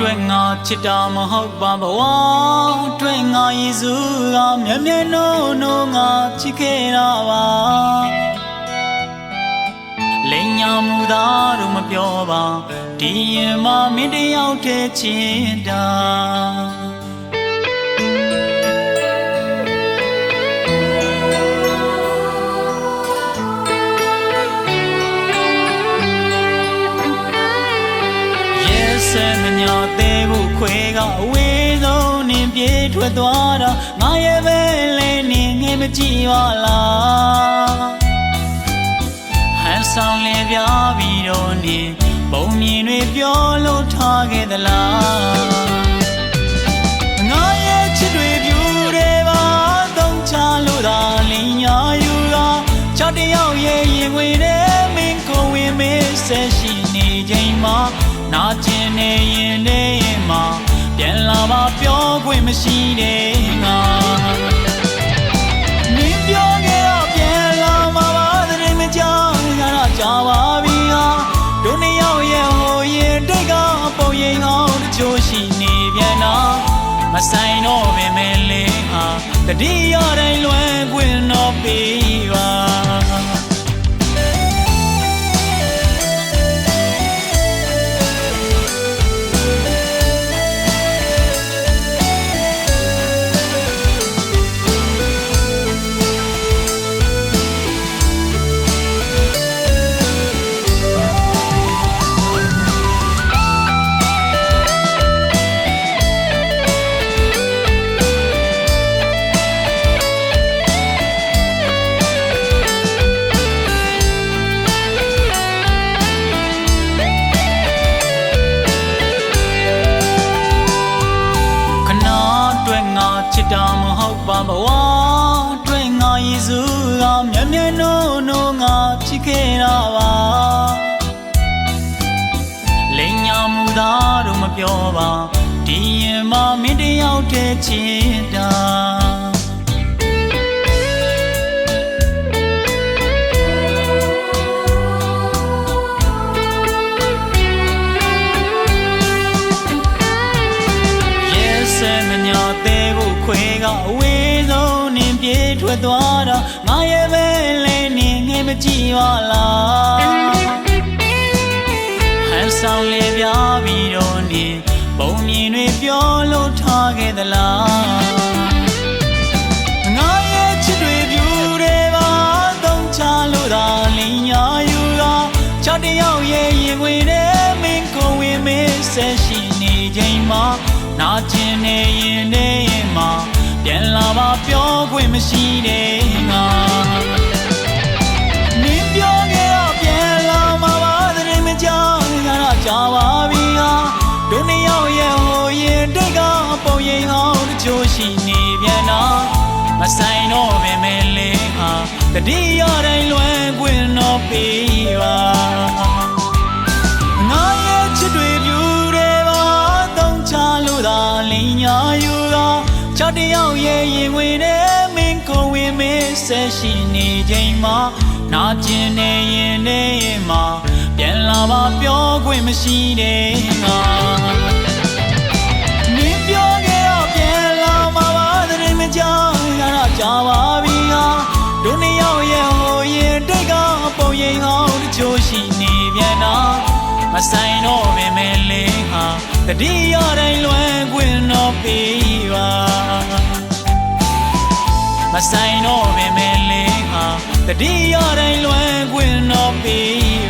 တွေ့ငါချစ်တာမဟုတ်ပါဘဝတွေ့ငါယေစုကမျက်မျက်နှုံးနှုံးငါချစ်ခဲ့တာပါလိန်ညာမူသားတို့မပြောပါဒီရင်မမင်းတယောက်တည်းချစ်တာ ဘူးခွေကအဝေးဆုံးနင်ပြေးထွက်သွားတာငါရဲ့ပဲလဲနင်ငယ်မကြည့်ပါလားဟန်ဆောင်လေပြပြီးတော့နင်ပုံမြင်တွေပြောလို့ထားခဲ့သလားငါရဲ့ချစ်တွေပြူတွေပါသုံးချလို့သာလင်းညာယူတာချတ်တယောက်ရဲ့ရင်ဝင်နဲ့မင်းကိုဝင်မေးဆက်ရှိနေချိန်မှာနာကျင်နေရင်နေရင်မှာပြန်လာ မပြောခွင့်မရှိတဲ့ငါမင်းပြောခဲ့တော့ပြန်လာမှာပါတဲ့မကြောက်ရတာကြာပါပြီဟာတို့နှစ်ယောက်ရဲ့ဟိုရင်တိတ်ကပုံရင်အောင်တချို့ရှိနေပြန်တော့မဆိုင်တော့ပင်မဲလေးဟာတတိယတိုင်းလွယ်ခွင့်တော့ပြီးပါ နှုံးနှုံးငါချစ်ခဲ့တာပါလိန်ညာမူသားတို့မပြောပါဒီရင်မမင်းတယောက်တည်းချစ်တာ င်ပြေးထွက်သွားတာငါရဲ့ပဲလဲနင်ငယ်မကြည့်ပါလားဟန်ဆောင်လေပြပြီးတော့နင်ပုံမြင်တွေပြောလို့ထားခဲ့သလားငါရဲ့ချစ်တွေပြူတွေပါသုံးချလို့သာလင်းညာယူတာချတ်တယောက်ရဲ့ရင်ဝင်တဲ့မင်းကိုဝင်မေးဆက်ရှိနေချိန်မှာနာကျင်နေရင်နေရင်မှာ ပြန်လာပါပြောခွင့်မရှိတဲ့ငါမင်းပြောခဲ့တော့ပြန်လာမှာပါတဲ့မကြောက်ရတာကြာပါပြီဟာတို့နှစ်ယောက်ရဲ့ဟိုရင်တိတ်ကပုံရင်ဟောင်းတချို့ရှိနေပြန်တော့မဆိုင်တော့ပင်မဲလေးဟာတတိယတိုင်းလွယ်ခွင့်တော့ပြီးပါငါရဲ့ချစ်တွေပြူတွေပါသုံးချလို့သာလင်းညာယူတာ ချတ်တယောက်ရဲ့ရင်ဝင်နဲ့မင်းကိုဝင်မေးဆက်ရှိနေချိန်မှာနာကျင်နေရင်နေရင်မှာပြန်လာပါပြောခွင့်မရှိတဲ့ငါမင်းပြောခဲ့တော့ပြန်လာမှာပါတဲ့မကြောက်ရတာကြာပါပြီဟာတို့နှစ်ယောက်ရဲ့ဟိုရင်တိတ်ကပုံရင်ဟောင်းတချို့ရှိနေပြန်တော့မဆိုင်တော့ပင်မဲလေးဟာတတိယတိုင်းလွယ် မဆိုင်တော့ပင်မဲလေးဟာတတိယတိုင်းလွယ်ခွင့်တော့ပြီးပါ